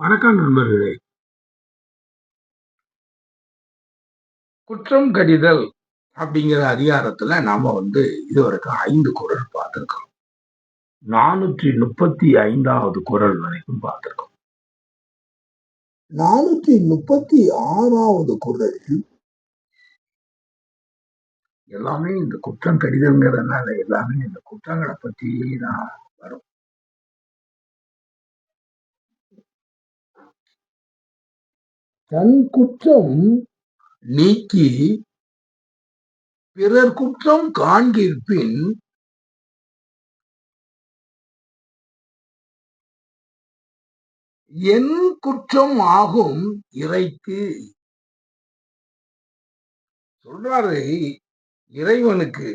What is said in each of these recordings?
வணக்கம் நண்பர்களே! குற்றம் கடிதல் அப்படிங்கிற அதிகாரத்துல நாம வந்து இதுவரைக்கும் ஐந்து குரல் பார்த்திருக்கோம். நானூற்றி முப்பத்தி ஐந்தாவது குரல் வரைக்கும் பார்த்திருக்கோம். நானூற்றி முப்பத்தி ஆறாவது குரல் எல்லாமே இந்த குற்றம் கடிதல்ங்கிறதுனால எல்லாமே இந்த குற்றங்களை பற்றியே தான் வரும். தன் குற்றம் நீக்கி பிறர் குற்றம் காண்கிற்பின் என் குற்றம் ஆகும் இறைக்கு. சொல்றாரு இறைவனுக்கு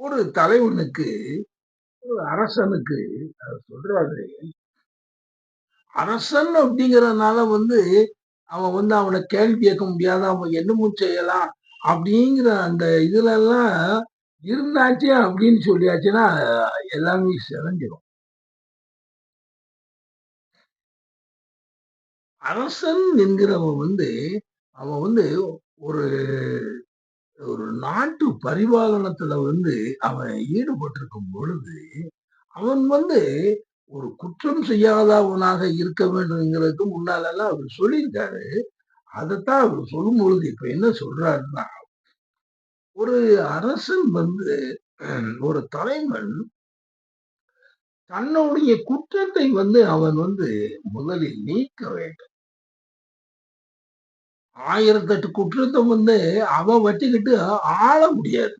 ஒரு தலைவனுக்கு ஒரு அரசனுக்கு சொல்றாரு. அரசன் அப்படிங்கறதுனால வந்து அவன் வந்து அவனை கேள்வி கேட்க முடியாத அவன் என்னமும் செய்யலாம் அப்படிங்கிற அந்த இதுல எல்லாம் இருந்தாச்சு அப்படின்னு சொல்லியாச்சுன்னா எல்லாமே சிறஞ்சிடும் அரசன் என்கிறவன் வந்து அவன் வந்து ஒரு ஒரு நாட்டு பரிபாலனத்துல வந்து அவன் ஈடுபட்டிருக்கும் பொழுது அவன் வந்து ஒரு குற்றம் செய்யாதவனாக இருக்க வேண்டும்ங்கிறதுக்கு முன்னாலெல்லாம் அவர் சொல்லியிருக்காரு. அதைத்தான் அவர் சொல்லும் பொழுது இப்ப என்ன சொல்றாருன்னா ஒரு அரசன் வந்து ஒரு தலைவன் தன்னுடைய குற்றத்தை வந்து அவன் வந்து முதலில் நீக்க வேண்டும். ஆயிரத்தெட்டு குற்றத்தை வந்து அவன் வச்சுக்கிட்டு ஆள முடியாது.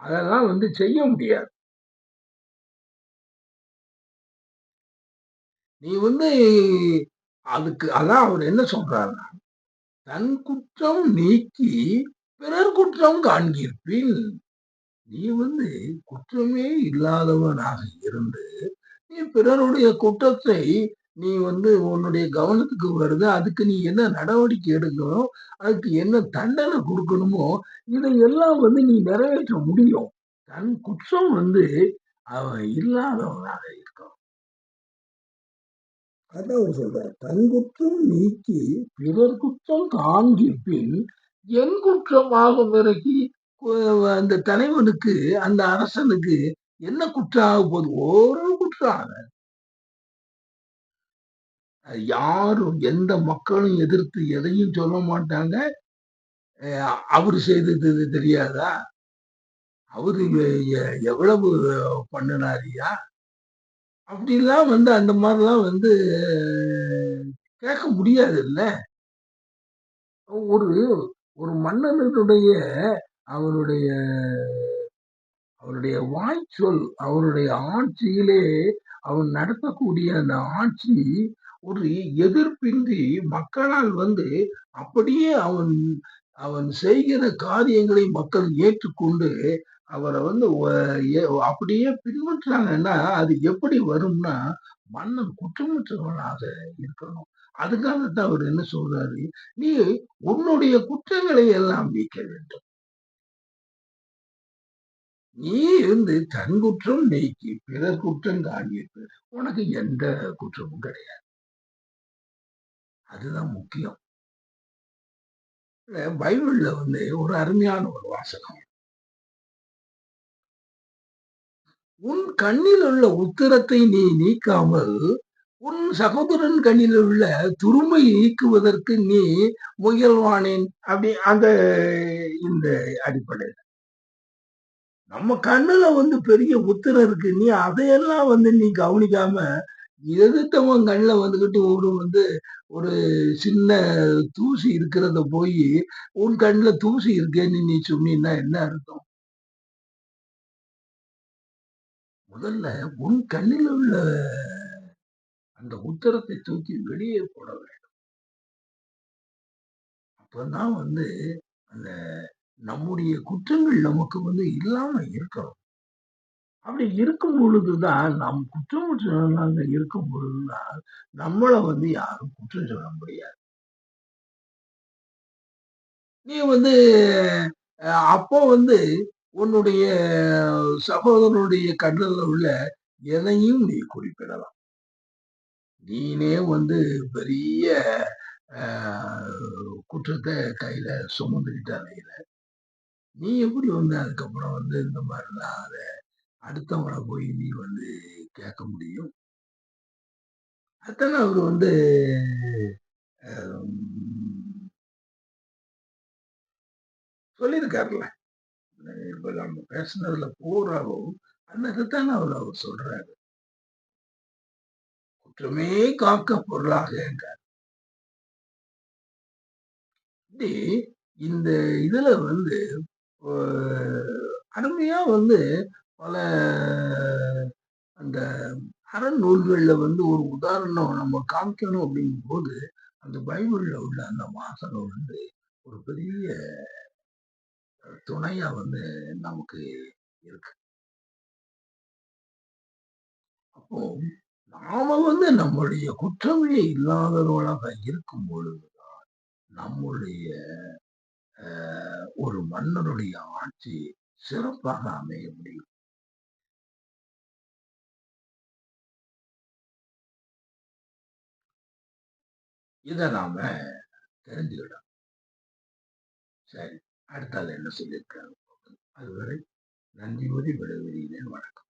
அதெல்லாம் வந்து செய்ய முடியாது. நீ வந்து அதுக்கு அதான் அவர் என்ன சொல்றாருன்னா தன் குற்றம் நீக்கி பிறர் குற்றம் காண்கிற்பின் நீ வந்து குற்றமே இல்லாதவனாக இருந்து நீ பிறருடைய குற்றத்தை நீ வந்து உன்னுடைய கவனத்துக்கு வருது அதுக்கு நீ என்ன நடவடிக்கை எடுக்கணும் அதுக்கு என்ன தண்டனை கொடுக்கணுமோ இதையெல்லாம் வந்து நீ நிறைவேற்ற முடியும். தன் குற்றம் வந்து அவன் இல்லாதவனாக இருக்கும் அதான் அவர் சொல்றார் தன் குற்றம் நீக்கி பிறர் குற்றம் காண்கிற்பின் என் குற்றம் ஆகும் அந்த தலைவனுக்கு அந்த அரசனுக்கு என்ன குற்றம் ஆக போகுது ஒரு குற்றம் ஆகாது யாரும் எந்த மக்களும் எதிர்த்து எதையும் சொல்ல மாட்டாங்க. அவர் செய்தது தெரியாதா? அவரு எவ்வளவு பண்ணினாரியா அப்படிலாம் வந்து அந்த மாதிரிலாம் வந்து கேட்க முடியாது இல்ல ஒரு ஒரு மன்னனுடைய அவருடைய அவருடைய வாய்ச்சொல் அவருடைய ஆட்சியிலே அவன் நடத்தக்கூடிய அந்த ஆட்சி ஒரு எதிர்ப்பின்றி மக்களால் வந்து அப்படியே அவன் அவன் செய்கிற காரியங்களை மக்கள் ஏற்றுக்கொண்டு அவரை வந்து அப்படியே பின்பற்றாங்கன்னா அது எப்படி வரும்னா மன்னன் குற்றமற்றவனாக இருக்கணும். அதுக்காகத்தான் அவர் என்ன சொல்றாரு? நீ உன்னுடைய குற்றங்களை எல்லாம் நீக்க வேண்டும். நீ இருந்து தன் குற்றம் நீக்கி பிறர் குற்றம் காண்பிப்பு உனக்கு எந்த குற்றமும் கிடையாது. அதுதான் முக்கியம். பைபிள்ல வந்து ஒரு அருமையான ஒரு வாசகம். உன் கண்ணில் உள்ள உத்திரத்தை நீ நீக்காமல் உன் சகோதரன் கண்ணில் உள்ள துருமை நீக்குவதற்கு நீ முயல்வானேன். அப்படி அந்த இந்த அடிப்படையில். நம்ம கண்ணுல வந்து பெரிய உத்திரம் இருக்கு. நீ அதையெல்லாம் வந்து நீ கவனிக்காம எதிர்த்தவன் கண்ணில் வந்துகிட்டு ஒரு வந்து ஒரு சின்ன தூசி இருக்கிறத போய் உன் கண்ணில் தூசி இருக்கேன்னு நீ சொன்னீன்னா என்ன அர்த்தம்? முதல்ல உன் கண்ணில் உள்ள அந்த உத்தரத்தை தூக்கி வெளியே போட வேண்டும். அப்பதான் வந்து அந்த நம்முடைய குற்றங்கள் நமக்கு வந்து இல்லாம இருக்கணும். அப்படி இருக்கும் பொழுதுதான் நம் குற்றமற்றவர்களாக இருக்கும் பொழுதுதான் நம்மளை வந்து யாரும் குற்றம் சொல்ல முடியாது. நீ வந்து அப்போ வந்து உன்னுடைய சகோதரனுடைய கண்ணில் உள்ள எதையும் நீ குறிப்பிடலாம். நீனே வந்து பெரிய குற்றத்தை கையில சுமந்துக்கிட்ட அலையிற நீ எப்படி வந்து அதுக்கப்புறம் வந்து இந்த மாதிரிலாம் அதை அடுத்தவங்களை போய் நீ வந்து கேட்க முடியும்? அத்தனை அவர் வந்து சொல்லியிருக்காருல்ல. இப்போ நம்ம பேசுனதுல பூராவும் அந்த இதைத்தானே அவர் அவர் சொல்றாரு. குற்றமே காக்க பொருளாக இந்த இதுல வந்து அருமையா வந்து பல அந்த அறநூல்களில் வந்து ஒரு உதாரணம் நம்ம காமிக்கணும் அப்படிங்கும் போது அந்த பைபிளில் உள்ள அந்த வாசகம் வந்து ஒரு பெரிய துணையா வந்து நமக்கு இருக்கு. அப்போ நாம வந்து நம்முடைய குற்றமே இல்லாதவர்களாக இருக்கும் பொழுதுதான் நம்முடைய அஹ், ஒரு மன்னருடைய ஆட்சி சிறப்பாக அமைய முடியும். இதை நாம தெரிஞ்சுக்கிடணும். சரி. அடுத்தால என்ன சொல்லியிருக்காரு? அதுவரை நன்றி கூறி விடைபெறுகிறேன். வணக்கம்.